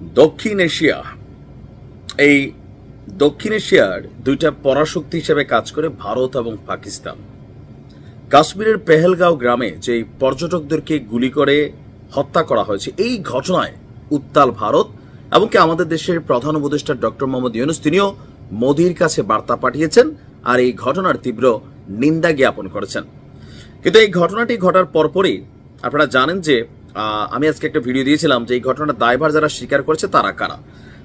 দক্ষিণ এশিয়া, এই দক্ষিণ এশিয়ার দুইটা পরাশক্তি হিসেবে কাজ করে ভারত এবং পাকিস্তান। কাশ্মীরের পেহেলগাঁও গ্রামে যে পর্যটকদেরকে গুলি করে হত্যা করা হয়েছে, এই ঘটনায় উত্তাল ভারত এমনকি আমাদের দেশের প্রধান উপদেষ্টা ডক্টর মোহাম্মদ ইউনুস তিনিও মোদির কাছে বার্তা পাঠিয়েছেন আর এই ঘটনার তীব্র নিন্দা জ্ঞাপন করেছেন। কিন্তু এই ঘটনাটি ঘটার পরপরই আপনারা জানেন যে আমি আজকে একটা ভিডিও দিয়েছিলাম যে এই ঘটনার দায়ভার যারা স্বীকার করেছে তারা কারা?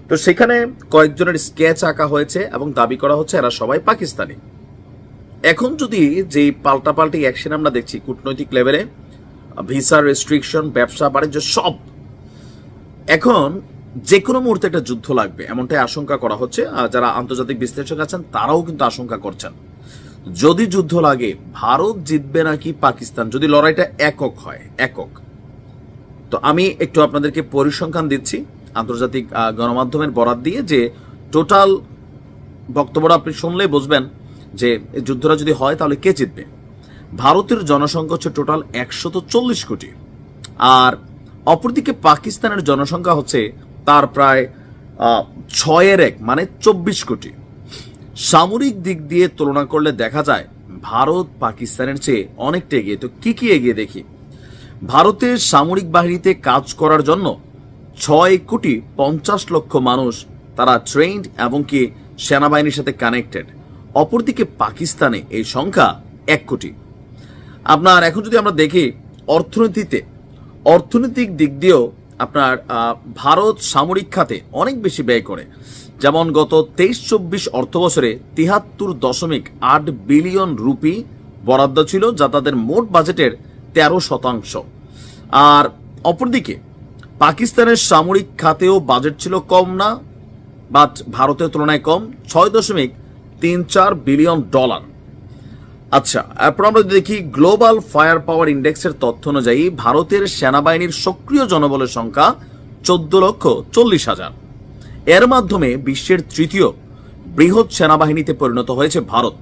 তো সেখানে কয়েকজনের স্কেচ আঁকা হয়েছে এবং দাবি করা হচ্ছে এরা সবাই পাকিস্তানি। এখন যদি যে পাল্টাপাল্টি অ্যাকশন আমরা দেখছি, কূটনৈতিক লেভেলে ভিসা রেস্ট্রিকশন ব্যবসা, বাণিজ্য, সব। এখন যে কোনো মুহূর্তে একটা যুদ্ধ লাগবে, এমনটাই আশঙ্কা করা হচ্ছে। যারা আন্তর্জাতিক বিশ্লেষক আছেন, তারাও কিন্তু আশঙ্কা করছেন। যদি যুদ্ধ লাগে, ভারত জিতবে নাকি পাকিস্তান? যদি লড়াইটা একক হয়, একক। তো আমি একটু আপনাদেরকে পরিসংখ্যান দিচ্ছি, আন্তর্জাতিক গণমাধ্যমের বরাত দিয়ে যে টোটাল বক্তব্যটা আপনি শুনলেই বুঝবেন যে যুদ্ধটা যদি হয় তাহলে কে জিতবে। ভারতের জনসংখ্যা হচ্ছে টোটাল একশত চল্লিশ কোটি, আর অপরদিকে পাকিস্তানের জনসংখ্যা হচ্ছে তার প্রায় ছয়ের এক মানে চব্বিশ কোটি। সামরিক দিক দিয়ে তুলনা করলে দেখা যায় ভারত পাকিস্তানের চেয়ে অনেকটা এগিয়ে। তো কি কি এগিয়ে দেখি? ভারতের সামরিক বাহিনীতে কাজ করার জন্য ছয় কোটি পঞ্চাশ লক্ষ মানুষ তারা ট্রেন্ড এবং কি সেনাবাহিনীর সাথে কানেক্টেড অপরদিকে পাকিস্তানে এই সংখ্যা এক কোটি। আপনার, এখন যদি আমরা দেখি অর্থনীতিতে, অর্থনৈতিক দিক দিয়েও আপনার ভারত সামরিক খাতে অনেক বেশি ব্যয় করে। যেমন গত তেইশ চব্বিশ অর্থ বছরে তিহাত্তর দশমিক আট বিলিয়ন রুপি বরাদ্দ ছিল, যা তাদের মোট বাজেটের তেরো শতাংশ। আর অপরদিকে, পাকিস্তানের সামরিক খাতেও বাজেট ছিল কম না, বাট ভারতের তুলনায় কম, ছয় দশমিক তিন চার বিলিয়ন ডলার। আচ্ছা এরপর আমরা দেখি গ্লোবাল ফায়ার পাওয়ার ইন্ডেক্সের তথ্য অনুযায়ী ভারতের সেনাবাহিনীর সক্রিয় জনবলের সংখ্যা চোদ্দ লক্ষ চল্লিশ হাজার। এর মাধ্যমে বিশ্বের তৃতীয় বৃহৎ সেনাবাহিনীতে পরিণত হয়েছে ভারত।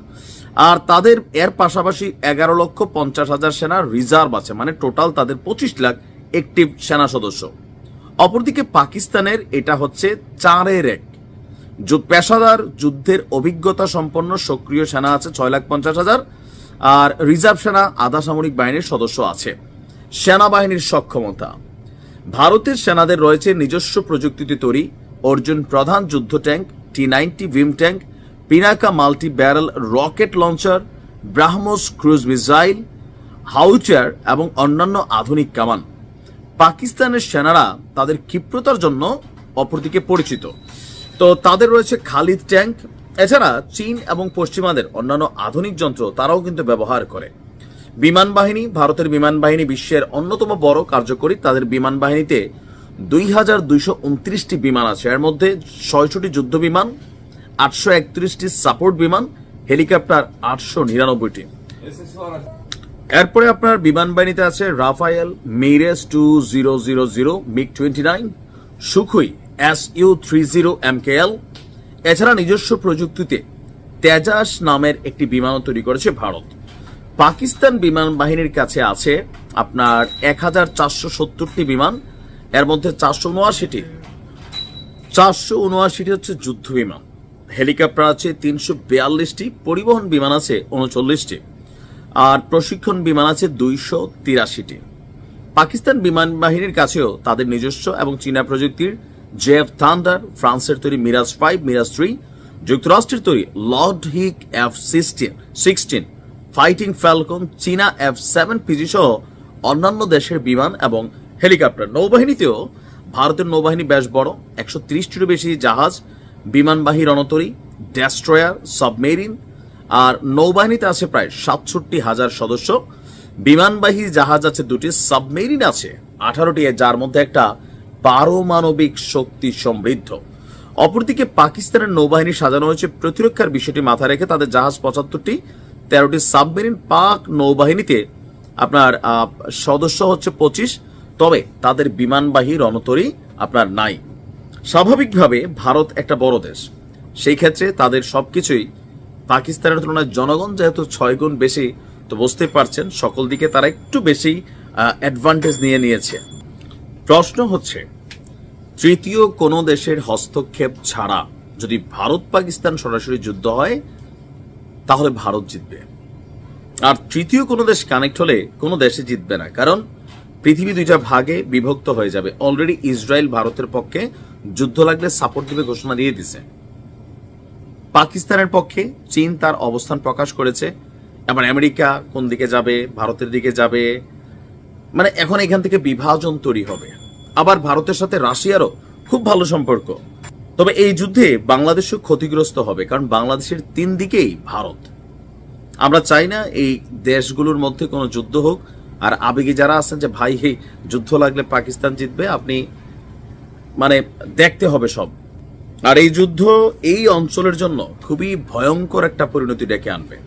আর তাদের এর পাশাপাশি এগারো লক্ষ পঞ্চাশ হাজার সেনা রিজার্ভ আছে মানে টোটাল তাদের পঁচিশ লাখ একটিভ সেনা সদস্য। অপরদিকে পাকিস্তানের এটা হচ্ছে চারের এক পেশাদার যুদ্ধের অভিজ্ঞতা সম্পন্ন সক্রিয় সেনা আছে ছয় লাখ পঞ্চাশ হাজার, আর রিজার্ভ সেনা আধা সামরিক বাহিনীর সদস্য আছে। সেনাবাহিনীর সক্ষমতা। ভারতের সেনাদের রয়েছে নিজস্ব প্রযুক্তিতে তৈরি অর্জুন প্রধান যুদ্ধ ট্যাঙ্ক, টি নাইনটি ভিম tank Pinaka multi barrel rocket launcher BrahMos cruise missile howitzer এবং অন্যান্য আধুনিক কামান। পাকিস্তানের সেনারা তাদের ক্ষিপ্রতার জন্য অপরদিকে পরিচিত। তো তাদের রয়েছে খালিদ ট্যাঙ্ক। এছাড়া চীন এবং পশ্চিমাদের অন্যান্য আধুনিক যন্ত্র তারাও কিন্তু ব্যবহার করে। বিমান বাহিনী, ভারতের বিমান বাহিনী বিশ্বের অন্যতম বড় কার্যকরী। তাদের বিমান বাহিনীতে দুই হাজার দুইশো উনত্রিশটি বিমান আছে। এর মধ্যে ছয়শটি যুদ্ধ বিমান আটশো একত্রিশটি সাপোর্ট বিমান, হেলিকপ্টার আটশো নিরানব্বইটি। এরপরে আপনার বিমান বাহিনীতে আছে Rafale Mirage two zero zero zero, MiG twenty nine, Sukhoi S U three zero M K L. এছাড়া নিজস্ব প্রযুক্তিতে তেজাস নামের একটি বিমানও তৈরি করেছে ভারত। পাকিস্তান বিমান বাহিনীর কাছে আছে আপনার এক হাজার চারশো সত্তরটি বিমান, এর মধ্যে চারশো উনআশিটি চারশো উনআশিটি হচ্ছে যুদ্ধ বিমান। হেলিকপ্টার আছে, তিনশো বিয়াল্লিশটি, পরিবহন বিমান আছে, উনচল্লিশটি। আর প্রশিক্ষণ বিমান আছে, দুইশো তিরাশিটি। পাকিস্তান বিমান বাহিনীর কাছেও তাদের নিজস্ব এবং চীনা প্রযুক্তির জেফ থান্ডার, ফ্রান্সের তৈরি মিরাজ ফাইভ মিরাজ থ্রি যুক্তরাষ্ট্রের তৈরি লর্ড হিক F sixteen sixteen, fighting falcon, চীনা এফ সেভেন পিজি সহ অন্যান্য দেশের বিমান এবং হেলিকপ্টার। নৌবাহিনীতেও ভারতের নৌবাহিনী বেশ বড়, একশো ত্রিশটিরও বেশি জাহাজ বিমানবাহী রণতরী, ডেস্ট্রয়ার, সাবমেরিন আর নৌবাহিনীতে আছে প্রায় সাতষট্টি হাজার সদস্য। বিমানবাহী জাহাজ আছে দুটি, সাবমেরিন আছে আঠারোটি, যার মধ্যে একটা পারমাণবিক শক্তি সমৃদ্ধ। অপরদিকে পাকিস্তানের নৌবাহিনী সাজানো হয়েছে, প্রতিরক্ষার বিষয়টি মাথায় রেখে তাদের জাহাজ পঁচাত্তরটি, তেরোটি সাবমেরিন পাক নৌবাহিনীতে আপনার সদস্য হচ্ছে পঁচিশ, তবে তাদের বিমানবাহী রণতরী আপনার নাই। স্বাভাবিকভাবে ভারত একটা বড় দেশ। সেই ক্ষেত্রে তাদের সবকিছুই পাকিস্তানের তুলনায় জনগণ যেহেতু ছয় গুণ বেশি, তো বুঝতে পারছেন সকল দিকে তারা একটু বেশি অ্যাডভান্টেজ নিয়ে নিয়েছে। প্রশ্ন হচ্ছে, তৃতীয় কোনো দেশের হস্তক্ষেপ ছাড়া যদি ভারত পাকিস্তান সরাসরি যুদ্ধ হয়, তাহলে ভারত জিতবে। আর তৃতীয় কোনো দেশ কানেক্ট হলে কোনো দেশে জিতবে না, কারণ পৃথিবী দুইটা ভাগে বিভক্ত হয়ে যাবে। অলরেডি ইসরায়েল ভারতের পক্ষে যুদ্ধ লাগলে সাপোর্ট দেবে ঘোষণা দিয়ে দিছে। পাকিস্তানের পক্ষে চীন তার অবস্থান প্রকাশ করেছে। এবার আমেরিকা কোন দিকে যাবে, ভারতের দিকে যাবে। মানে এখন এখান থেকে বিভাজন তৈরি হবে। আবার ভারতের সাথে রাশিয়ারও খুব ভালো সম্পর্ক। তবে এই যুদ্ধে বাংলাদেশও ক্ষতিগ্রস্ত হবে, কারণ বাংলাদেশের তিন দিকেই ভারত। আমরা চাই না এই দেশগুলোর মধ্যে কোনো যুদ্ধ হোক। আর আবেগে যারা আছেন যে, ভাই এই যুদ্ধ লাগলে পাকিস্তান জিতবে, আপনি মানে দেখতে হবে সব। আর এই যুদ্ধ এই অঞ্চলের জন্য খুবই ভয়ঙ্কর একটা পরিণতি ডেকে আনবে।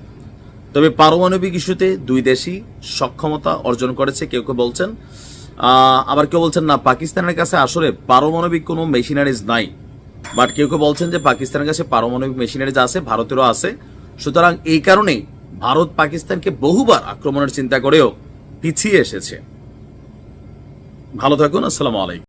তবে পারমাণবিক ইস্যুতে দুই দেশই সক্ষমতা অর্জন করেছে, কেউ কেউ বলছেন। আবার কেউ বলছেন না, পাকিস্তানের কাছে আসলে পারমাণবিক কোনো মেশিনারিজ নাই। বাট কেউ কেউ বলছেন যে পাকিস্তানের কাছে পারমাণবিক মেশিনারিজ আছে, ভারতেরও আছে। সুতরাং এই কারণেই ভারত পাকিস্তানকে বহুবার আক্রমণের চিন্তা করেও পিছিয়ে এসেছে। ভালো থাকুন, আসসালামু আলাইকুম।